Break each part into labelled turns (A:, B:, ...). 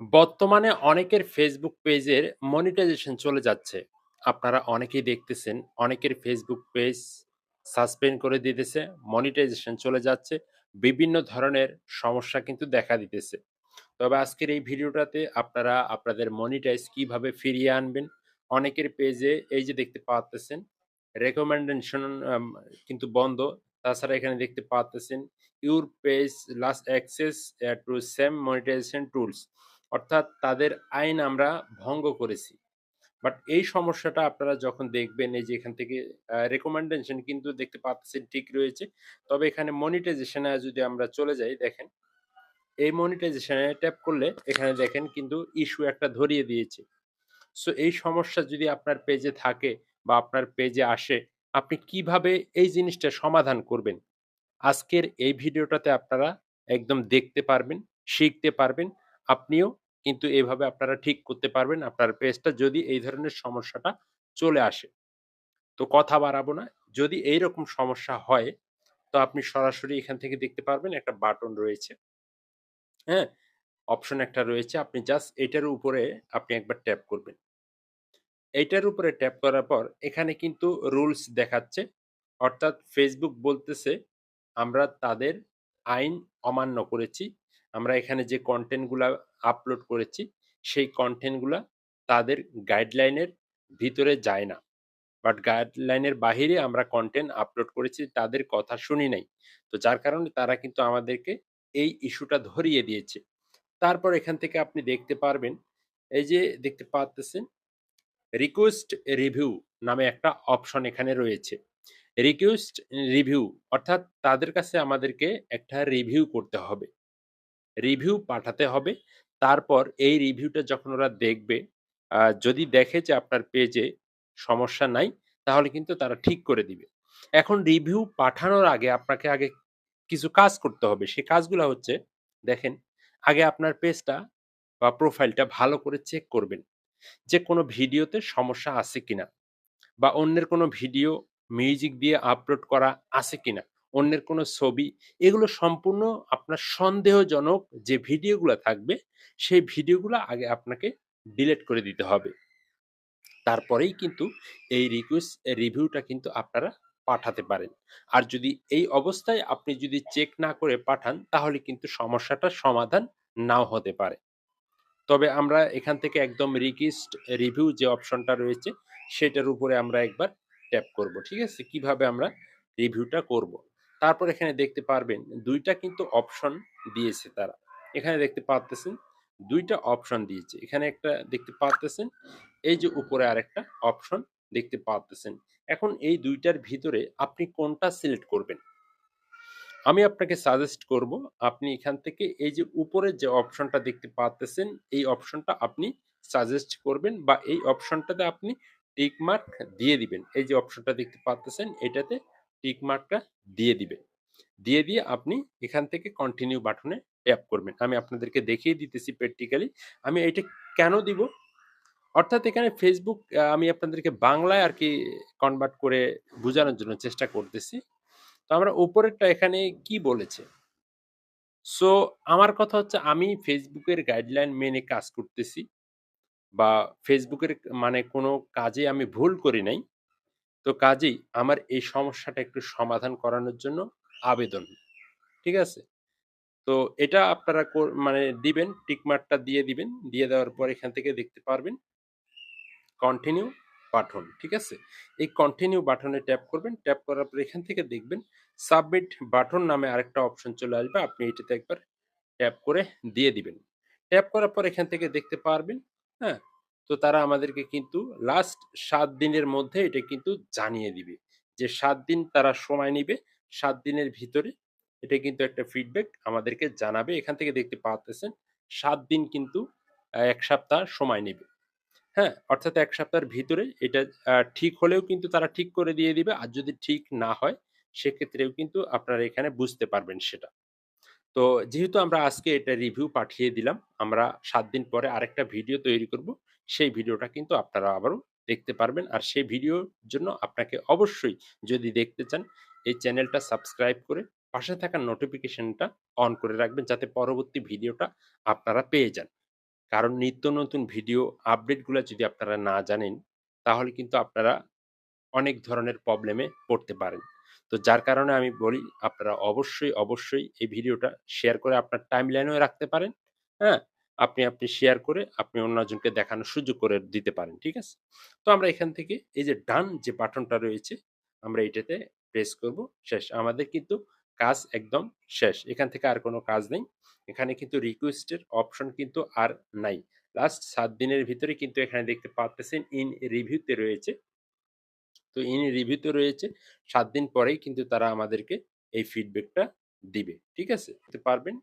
A: বর্তমানে অনেকের ফেসবুক পেজের মনিটাইজেশন চলে যাচ্ছে। আপনারা অনেকেই দেখতেছেন, অনেকের ফেসবুক পেজ সাসপেন্ড করে দিতেছে, মনিটাইজেশন চলে যাচ্ছে। বিভিন্ন ধরনের সমস্যা কিন্তু দেখা দিতেছে। তবে আজকের এই ভিডিওটাতে আপনারা আপনাদের মনিটাইজ কীভাবে ফিরিয়ে আনবেন, অনেকের পেজে এই যে দেখতে পারতেছেন রেকমেন্ডেশন কিন্তু বন্ধ। তাছাড়া এখানে দেখতে পারতেছেন your page last access a to same monetization tools অর্থাৎ তাদের আইন আমরা ভঙ্গ করেছি। বাট এই সমস্যাটা আপনারা যখন দেখবেন এই যে এখান থেকে রেকমেন্ডেশন কিন্তু দেখতে পাচ্ছেন ঠিক রয়েছে। তবে এখানে মনিটাইজেশন যদি আমরা চলে যাই দেখেন, এই মনিটাইজেশন ট্যাপ করলে এখানে দেখেন কিন্তু ইস্যু একটা ধরিয়ে দিয়েছে। সো এই সমস্যা যদি আপনার পেজে থাকে বা আপনার পেজে আসে, আপনি কীভাবে এই জিনিসটা সমাধান করবেন? আজকের এই ভিডিওটাতে আপনারা একদম দেখতে পারবেন, শিখতে পারবেন। আপনিও কিন্তু এভাবে আপনারা ঠিক করতে পারবেন আপনার পেজটা যদি এই ধরনের সমস্যাটা চলে আসে। তো কথা বাড়াবো না। যদি এই রকম সমস্যা হয়, তো আপনি সরাসরি এখান থেকে দেখতে পারবেন একটা বাটন রয়েছে। হ্যাঁ? অপশন একটা রয়েছে। আপনি জাস্ট এটার উপরে আপনি একবার ট্যাপ করবেন। এইটার উপরে ট্যাপ করার পর এখানে কিন্তু রুলস দেখাচ্ছে। অর্থাৎ ফেসবুক বলতেছে আমরা তাদের আইন অমান্য করেছি। আমরা এখানে যে কনটেন্টগুলা আপলোড করেছি, সেই কনটেন্টগুলা তাদের গাইডলাইনের ভিতরে যায় না। বাট গাইডলাইনের বাহিরে আমরা কন্টেন্ট আপলোড করেছি, তাদের কথা শুনি নাই। তো যার কারণে তারা কিন্তু আমাদেরকে এই ইস্যুটা ধরিয়ে দিয়েছে। তারপর এখান থেকে আপনি দেখতে পারবেন, এই যে দেখতে পারতেছেন রিকোয়েস্ট রিভিউ নামে একটা অপশন এখানে রয়েছে। রিকোয়েস্ট রিভিউ অর্থাৎ তাদের কাছে আমাদেরকে একটা রিভিউ করতে হবে। রিভিউ পাঠাতে হবে। তারপর এই রিভিউটা যখন ওরা দেখবে, যদি দেখে যে আপনার পেজে সমস্যা নাই, তাহলে কিন্তু তারা ঠিক করে দিবে। এখন রিভিউ পাঠানোর আগে আপনাকে আগে কিছু কাজ করতে হবে। সেই কাজগুলো হচ্ছে দেখেন, আগে আপনার পেজটা বা প্রোফাইলটা ভালো করে চেক করবেন। যে কোনো ভিডিওতে সমস্যা আছে কিনা? বা অন্যের কোনো ভিডিও মিউজিক দিয়ে আপলোড করা আছে কিনা? অন্যের কোনো ছবি, এগুলো সম্পূর্ণ আপনার সন্দেহজনক যে ভিডিওগুলো থাকবে, সেই ভিডিওগুলো আগে আপনাকে ডিলিট করে দিতে হবে। তারপরেই কিন্তু এই রিকোয়েস্ট রিভিউটা কিন্তু আপনারা পাঠাতে পারেন। আর যদি এই অবস্থায় আপনি যদি চেক না করে পাঠান, তাহলে কিন্তু সমস্যাটার সমাধান নাও হতে পারে। তবে আমরা এখান থেকে একদম রিকোয়েস্ট রিভিউ যে অপশনটা রয়েছে, সেটার উপরে আমরা একবার ট্যাপ করব। ঠিক আছে? কীভাবে আমরা রিভিউটা করব। তারপর এখানে দেখতে পারবেন দুইটা কিন্তু অপশন দিয়েছে তারা। এখানে দেখতে পারতেছেন দুইটা অপশন দিয়েছে। এখানে একটা দেখতে পারতেছেন, এই যে উপরে আরেকটা অপশন দেখতে পারতেছেন। এখন এই দুইটার ভিতরে আপনি কোনটা সিলেক্ট করবেন? আমি আপনাকে সাজেস্ট করব, আপনি এখান থেকে এই যে উপরে যে অপশনটা দেখতে পারতেছেন, এই অপশনটা আপনি সাজেস্ট করবেন বা এই অপশনটাতে আপনি টিক মার্ক দিয়ে দিবেন। এই যে অপশনটা দেখতে পারতেছেন, এটাতে টিক মার্কটা দিয়ে দিবেন। দিয়ে দিয়ে আপনি এখান থেকে কন্টিনিউ বাটনে ট্যাপ করবেন। আমি আপনাদেরকে দেখিয়ে দিতেছি প্র্যাকটিক্যালি। আমি এটা কেন দিব? অর্থাৎ এখানে ফেসবুক আমি আপনাদেরকে বাংলায় আর কি কনভার্ট করে বোঝানোর জন্য চেষ্টা করতেছি। তো আমরা উপরেরটা এখানে কি বলেছে? সো আমার কথা হচ্ছে আমি ফেসবুকের গাইডলাইন মেনে কাজ করতেছি। বা ফেসবুকের মানে কোনো কাজে আমি ভুল করি নাই। তো কাজেই আমার এই সমস্যাটা একটু সমাধান করানোর জন্য আবেদন। ঠিক আছে? তো এটা আপনারা মানে দিবেন, টিক মার্কটা দিয়ে দিবেন। দিয়ে দেওয়ার পর এখান থেকে দেখতে পারবেন কন্টিনিউ বাটন। ঠিক আছে? এই কন্টিনিউ বাটনে ট্যাপ করবেন। ট্যাপ করার পর এখান থেকে দেখবেন সাবমিট বাটন নামে আরেকটা অপশন চলে আসবে। আপনি এটাতে একবার ট্যাপ করে দিয়ে দিবেন। ট্যাপ করার পর এখান থেকে দেখতে পারবেন, হ্যাঁ? তো তারা আমাদেরকে কিন্তু লাস্ট সাত দিনের মধ্যে এটা কিন্তু জানিয়ে দিবে। যে সাত দিন তারা সময় নিবে। সাত দিনের ভিতরে এটা কিন্তু একটা ফিডব্যাক আমাদেরকে জানাবে। এখান থেকে দেখতে পারতেছেন ৭ দিন কিন্তু এক সপ্তাহ সময় নেবে। হ্যাঁ? অর্থাৎ এক সপ্তাহের ভিতরে এটা ঠিক হলেও কিন্তু তারা ঠিক করে দিয়ে দিবে। আর যদি ঠিক না হয়, সেক্ষেত্রেও কিন্তু আপনারা এখানে বুঝতে পারবেন সেটা। তো যেহেতু আমরা আজকে এটা রিভিউ পাঠিয়ে দিলাম, আমরা সাত দিন পরে আরেকটা ভিডিও তৈরি করব। সেই ভিডিওটা কিন্তু আপনারা আবারও দেখতে পারবেন। আর সেই ভিডিওর জন্য আপনাকে অবশ্যই যদি দেখতে চান, এই চ্যানেলটা সাবস্ক্রাইব করে পাশে থাকা নোটিফিকেশনটা অন করে রাখবেন যাতে পরবর্তী ভিডিওটা আপনারা পেয়ে যান। কারণ নিত্য নতুন ভিডিও আপডেটগুলো যদি আপনারা না জানেন, তাহলে কিন্তু আপনারা অনেক ধরনের প্রবলেমে পড়তে পারেন। তো যার কারণে আমি বলি আপনারা অবশ্যই, অবশ্যই এই ভিডিওটা শেয়ার করে আপনার টাইমলাইনেও রাখতে পারেন। হ্যাঁ? আপনি, আপনি শেয়ার করে আপনি অন্যজনকে দেখানোর সুযোগ করে দিতে পারেন। ঠিক আছে? তো আমরা এখান থেকে এই যে ডান যে বাটনটা রয়েছে, আমরা এটাতে প্রেস করব। শেষ। আমাদের কিন্তু কাজ একদম শেষ। এখান থেকে আর কোনো কাজ নেই। এখানে কিন্তু রিকোয়েস্টের অপশন কিন্তু আর নাই। লাস্ট সাত দিনের ভিতরে কিন্তু এখানে দেখতে পারতেছেন ইন রিভিউ তে রয়েছে। তো ইন রিভিউ তে রয়েছে সাত দিন পরেই কিন্তু তারা আমাদেরকে এই ফিডব্যাকটা দিবে। ঠিক আছে? পারবেন।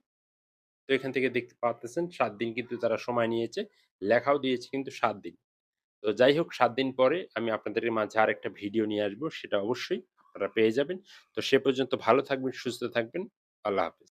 A: তো এখান থেকে দেখতে পারতেছেন সাত দিন কিন্তু তারা সময় নিয়েছে। লেখাও দিয়েছে কিন্তু সাত দিন। তো যাই হোক সাত দিন পরে আমি আপনাদের মাঝে আরেকটা ভিডিও নিয়ে আসব। সেটা অবশ্যই আপনারা পেয়ে যাবেন। তো সে পর্যন্ত ভালো থাকবেন, সুস্থ থাকবেন। আল্লাহ হাফেজ।